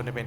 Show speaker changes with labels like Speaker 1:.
Speaker 1: นจะเป็น